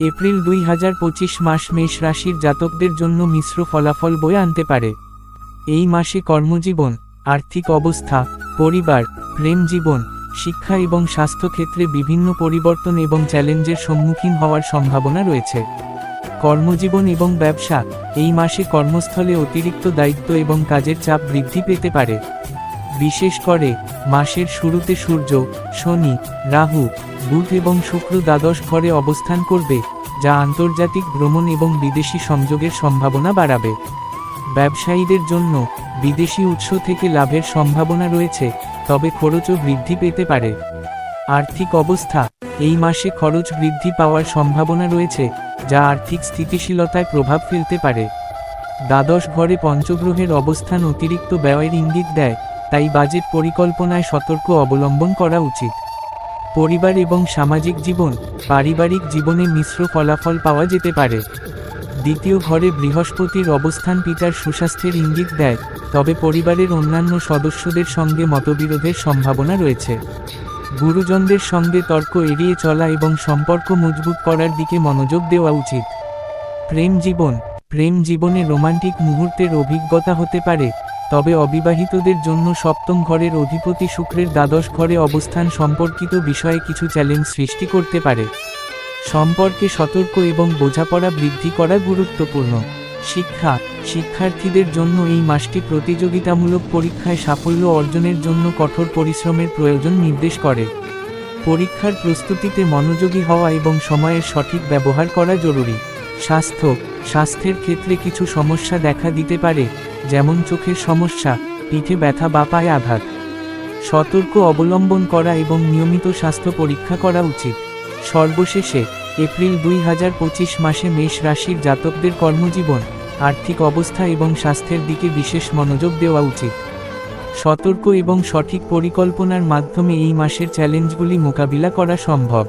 April দুই হাজার পঁচিশ মাস মেষ রাশির জাতকদের জন্য মিশ্র ফলাফল বয়ে আনতে পারে। এই মাসে কর্মজীবন, আর্থিক অবস্থা, পরিবার, প্রেম জীবন, শিক্ষা এবং স্বাস্থ্যক্ষেত্রে বিভিন্ন পরিবর্তন এবং চ্যালেঞ্জের সম্মুখীন হওয়ার সম্ভাবনা রয়েছে। কর্মজীবন এবং ব্যবসা, এই মাসে কর্মস্থলে অতিরিক্ত দায়িত্ব এবং কাজের চাপ বৃদ্ধি পেতে পারে। বিশেষ করে মাসের শুরুতে সূর্য, শনি, রাহু, বুধ এবং শুক্র দ্বাদশ ঘরে অবস্থান করবে, যা আন্তর্জাতিক ভ্রমণ এবং বিদেশি সংযোগের সম্ভাবনা বাড়াবে। ব্যবসায়ীদের জন্য বিদেশি উৎস থেকে লাভের সম্ভাবনা রয়েছে, তবে খরচও বৃদ্ধি পেতে পারে। আর্থিক অবস্থা, এই মাসে খরচ বৃদ্ধি পাওয়ার সম্ভাবনা রয়েছে, যা আর্থিক স্থিতিশীলতায় প্রভাব ফেলতে পারে। দ্বাদশ ঘরে পঞ্চগ্রহের অবস্থান অতিরিক্ত ব্যয়ের ইঙ্গিত দেয় তাই বাজেট পরিকল্পনায় সতর্ক অবলম্বন করা উচিত। পরিবার এবং সামাজিক জীবন, পারিবারিক জীবনে মিশ্র ফলাফল পাওয়া যেতে পারে। দ্বিতীয় ঘরে বৃহস্পতির অবস্থান পিতার সুস্বাস্থ্যের ইঙ্গিত দেয়, তবে পরিবারের অন্যান্য সদস্যদের সঙ্গে মতবিরোধের সম্ভাবনা রয়েছে। গুরুজনদের সঙ্গে তর্ক এড়িয়ে চলা এবং সম্পর্ক মজবুত করার দিকে মনোযোগ দেওয়া উচিত। প্রেম জীবন, প্রেম জীবনে রোমান্টিক মুহূর্তের অভিজ্ঞতা হতে পারে। তবে অবিবাহিতদের জন্য সপ্তম ঘরের অধিপতি শুক্রের দ্বাদশ ঘরে অবস্থান সম্পর্কিত বিষয়ে কিছু চ্যালেঞ্জ সৃষ্টি করতে পারে। সম্পর্কে সতর্ক এবং বোঝাপড়া বৃদ্ধি করা গুরুত্বপূর্ণ। শিক্ষা, শিক্ষার্থীদের জন্য এই মাসটি প্রতিযোগিতামূলক পরীক্ষায় সাফল্য অর্জনের জন্য কঠোর পরিশ্রমের প্রয়োজন নির্দেশ করে। পরীক্ষার প্রস্তুতিতে মনোযোগী হওয়া এবং সময়ের সঠিক ব্যবহার করা জরুরি। স্বাস্থ্য, স্বাস্থ্যের ক্ষেত্রে কিছু সমস্যা দেখা দিতে পারে। যেমন চোখের সমস্যা, পিঠে ব্যথা বা পায়ে আঘাত। সতর্ক অবলম্বন করা এবং নিয়মিত স্বাস্থ্য পরীক্ষা করা উচিত। সর্বশেষে, এপ্রিল দুই হাজার পঁচিশ মাসে মেষ রাশির জাতকদের কর্মজীবন, আর্থিক অবস্থা এবং স্বাস্থ্যের দিকে বিশেষ মনোযোগ দেওয়া উচিত। সতর্ক এবং সঠিক পরিকল্পনার মাধ্যমে এই মাসের চ্যালেঞ্জগুলি মোকাবিলা করা সম্ভব।